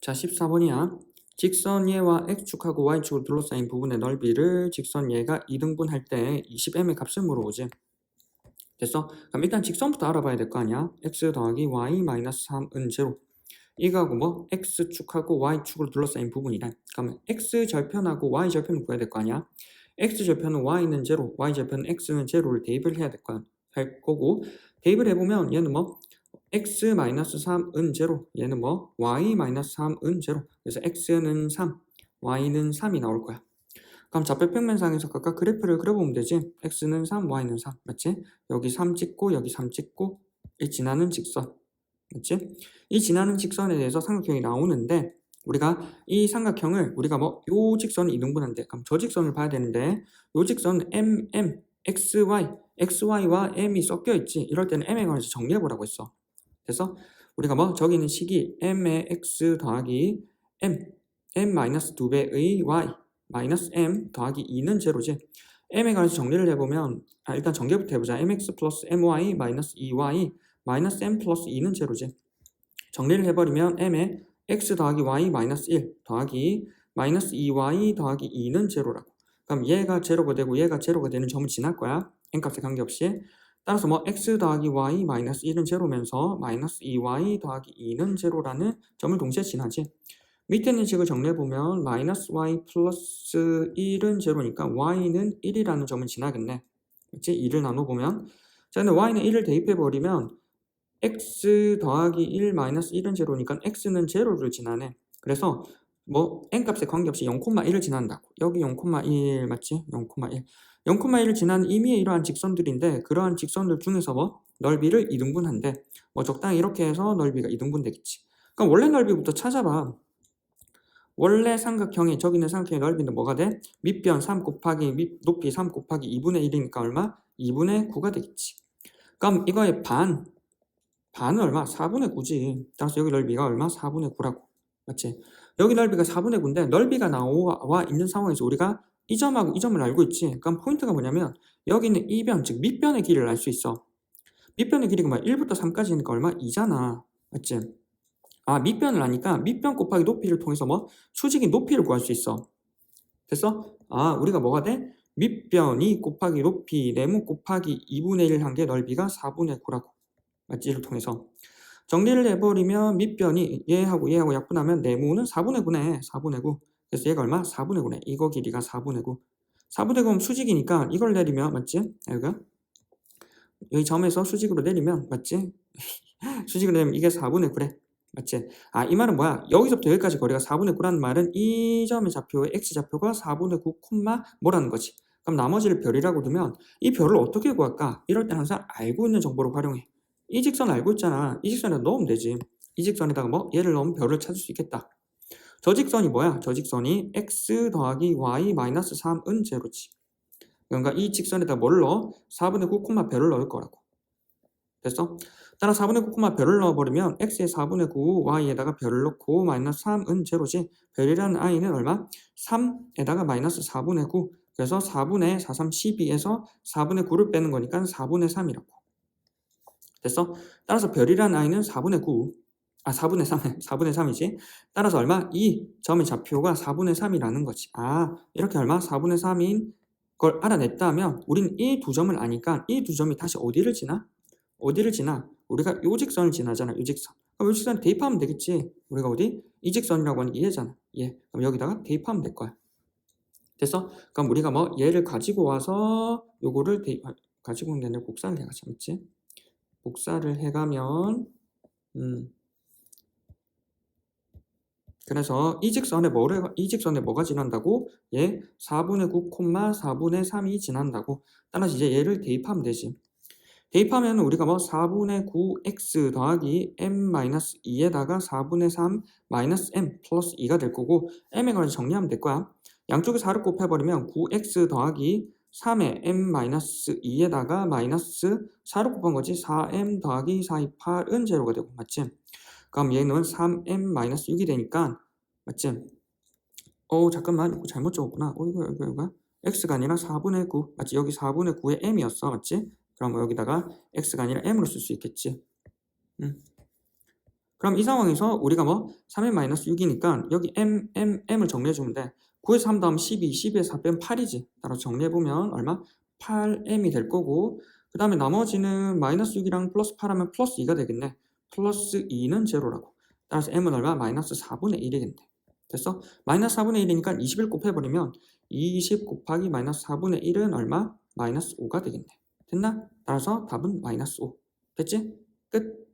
자, 14번이야. 직선 예와 x축하고 y축으로 둘러싸인 부분의 넓이를 직선 예가 2등분할 때 20m의 값을 물어보지. 됐어? 그럼 일단 직선부터 알아봐야 될 거 아니야? x 더하기 y 마이너스 3은 제로. 이거하고 뭐 x축하고 y축으로 둘러싸인 부분이래. 그러면 x 절편하고 y 절편을 구해야 될 거 아니야? x 절편은 y는 제로, y 절편은 x는 제로를 대입을 해야 될 거야. 할 거고 대입을 해보면 얘는 뭐 x 마이너스 3은 제로, 얘는 뭐 y 마이너스 3은 제로. 그래서 x는 3, y는 3이 나올 거야. 그럼 좌표 평면상에서 각각 그래프를 그려보면 되지. x는 3, y는 3. 맞지? 여기 3 찍고 여기 3 찍고 이 지나는 직선. 맞지? 이 지나는 직선에 대해서 삼각형이 나오는데 우리가 이 삼각형을 우리가 뭐 요 직선을 이등분한대. 그럼 저 직선을 봐야 되는데 요 직선은 m, m, x, y, x, y와 m이 섞여 있지. 이럴 때는 m에 관해서 정리해 보라고 했어. 그래서 우리가 뭐 저기 있는 식이 m의 x 더하기 m, m 마이너스 2배의 y 마이너스 m 더하기 2는 제로지. m에 관해서 정리를 해보면 아, 일단 전개부터 해보자. mx 플러스 my 마이너스 2y 마이너스 m 플러스 2는 제로지. 정리를 해버리면 m에 x 더하기 y 마이너스 1 더하기 마이너스 2y 더하기 2는 제로라고. 그럼 얘가 제로가 되고 얘가 제로가 되는 점을 지날 거야. n값에 관계없이. 따라서 뭐 x 더하기 y 마이너스 1은 제로면서 마이너스 2y 더하기 2는 제로라는 점을 동시에 지나지. 밑에 있는 식을 정리해보면 마이너스 y 플러스 1은 제로니까 y는 1이라는 점을 지나겠네. 그치? 2를 나눠보면 자 근데 y는 1을 대입해버리면 x 더하기 1 마이너스 1은 제로니까 x는 제로를 지나네. 그래서 뭐 n값에 관계없이 0,1을 지난다고. 여기 0,1 맞지? 0,1. 0,1을 지나는 의미의 이러한 직선들인데 그러한 직선들 중에서 뭐 넓이를 2등분한대. 뭐 적당히 이렇게 해서 넓이가 2등분 되겠지. 그럼 원래 넓이부터 찾아봐. 원래 삼각형이 저기 있는 삼각형의 넓이는 뭐가 돼? 밑변 3 곱하기 밑 높이 3 곱하기 2분의 1이니까 얼마? 2분의 9가 되겠지. 그럼 이거의 반 반은 얼마? 4분의 9지. 따라서 여기 넓이가 얼마? 4분의 9라고. 맞지? 여기 넓이가 4분의 9인데 넓이가 나와 있는 상황에서 우리가 이 점하고 이 점을 알고 있지. 그럼 포인트가 뭐냐면 여기 있는 이변, 즉 밑변의 길이를 알 수 있어. 밑변의 길이가 뭐 1부터 3까지니까 얼마? 2잖아. 맞지? 아, 밑변을 아니까 밑변 곱하기 높이를 통해서 뭐 수직인 높이를 구할 수 있어. 됐어? 아, 우리가 뭐가 돼? 밑변이 곱하기 높이 네모 곱하기 2분의 1 한 게 넓이가 4분의 9라고. 맞지? 이를 통해서. 정리를 해버리면 밑변이 얘하고 얘하고 약분하면 네모는 4분의 9네. 4분의 9. 그래서 얘가 얼마? 4분의 9네. 이거 길이가 4분의 9. 4분의 9면 수직이니까 이걸 내리면 맞지? 여기가 여기 점에서 수직으로 내리면 맞지? 수직으로 내리면 이게 4분의 9래. 맞지? 아, 이 말은 뭐야? 여기서부터 여기까지 거리가 4분의 9라는 말은 이 점의 좌표의 x좌표가 4분의 9, 콤마 뭐라는 거지? 그럼 나머지를 별이라고 두면 이 별을 어떻게 구할까? 이럴 때 항상 알고 있는 정보를 활용해. 이 직선 알고 있잖아. 이 직선에다 넣으면 되지. 이 직선에다가 뭐 얘를 넣으면 별을 찾을 수 있겠다. 저 직선이 뭐야? 저 직선이 x 더하기 y 마이너스 3은 제로지. 그러니까 이 직선에다 뭘 넣어? 4분의 9, 콤마 별을 넣을 거라고. 됐어? 따라 4분의 9, 콤마 별을 넣어버리면 x에 4분의 9, y에다가 별을 넣고 마이너스 3은 제로지. 별이라는 i는 얼마? 3에다가 마이너스 4분의 9. 그래서 4분의 4, 3, 12에서 4분의 9를 빼는 거니까 4분의 3이라고. 됐어? 따라서 별이라는 i는 4분의 9. 아, 4분의 3. 4분의 3이지. 따라서 얼마? 이 점의 좌표가 4분의 3이라는 거지. 아, 이렇게 얼마? 4분의 3인 걸 알아냈다면 우린 이 두 점을 아니까 이 두 점이 다시 어디를 지나? 어디를 지나? 우리가 요 직선을 지나잖아. 요 직선. 그럼 요 직선 대입하면 되겠지. 우리가 어디? 이 직선이라고 하는 게 얘잖아. 얘. 그럼 여기다가 대입하면 될 거야. 됐어? 그럼 우리가 뭐 얘를 가지고 와서 요거를 대입 가지고 오는 게 아니라 복사를 해가자. 맞지? 복사를 해가면 음 그래서 이 직선에 뭐를 이 직선에 뭐가 지난다고? 얘 4분의 9, 4분의 3이 지난다고. 따라서 이제 얘를 대입하면 되지. 대입하면 우리가 뭐 4분의 9x 더하기 m-2에다가 4분의 3 마이너스 m 플러스 2가 될 거고 m에 관해서 정리하면 될 거야. 양쪽에 4를 곱해버리면 9x 더하기 3의 m-2에다가 마이너스 4를 곱한 거지 4m 더하기 4, 2, 8은 제로가 되고 맞지? 그럼 얘는 3m-6이 되니까 맞지? 어 잠깐만 잘못 적었구나 어 이거 이거 이거 x가 아니라 4분의 9 맞지? 여기 4분의 9의 m이었어 맞지? 그럼 여기다가 x가 아니라 m으로 쓸 수 있겠지 음. 그럼 이 상황에서 우리가 뭐 3m 마이너스 6이니까 여기 m, m, m을 정리해주면 돼. 9에서 3 다음 12, 12에서 4 빼면 8이지. 따라서 정리해보면 얼마? 8m이 될 거고 그 다음에 나머지는 마이너스 6이랑 플러스 8 하면 플러스 2가 되겠네. 플러스 2는 제로라고. 따라서 m은 얼마? 마이너스 4분의 1이겠네. 됐어? 마이너스 4분의 1이니까 21 곱해버리면 20 곱하기 마이너스 4분의 1은 얼마? 마이너스 5가 되겠네. 됐나? 따라서 답은 마이너스 5. 됐지? 끝.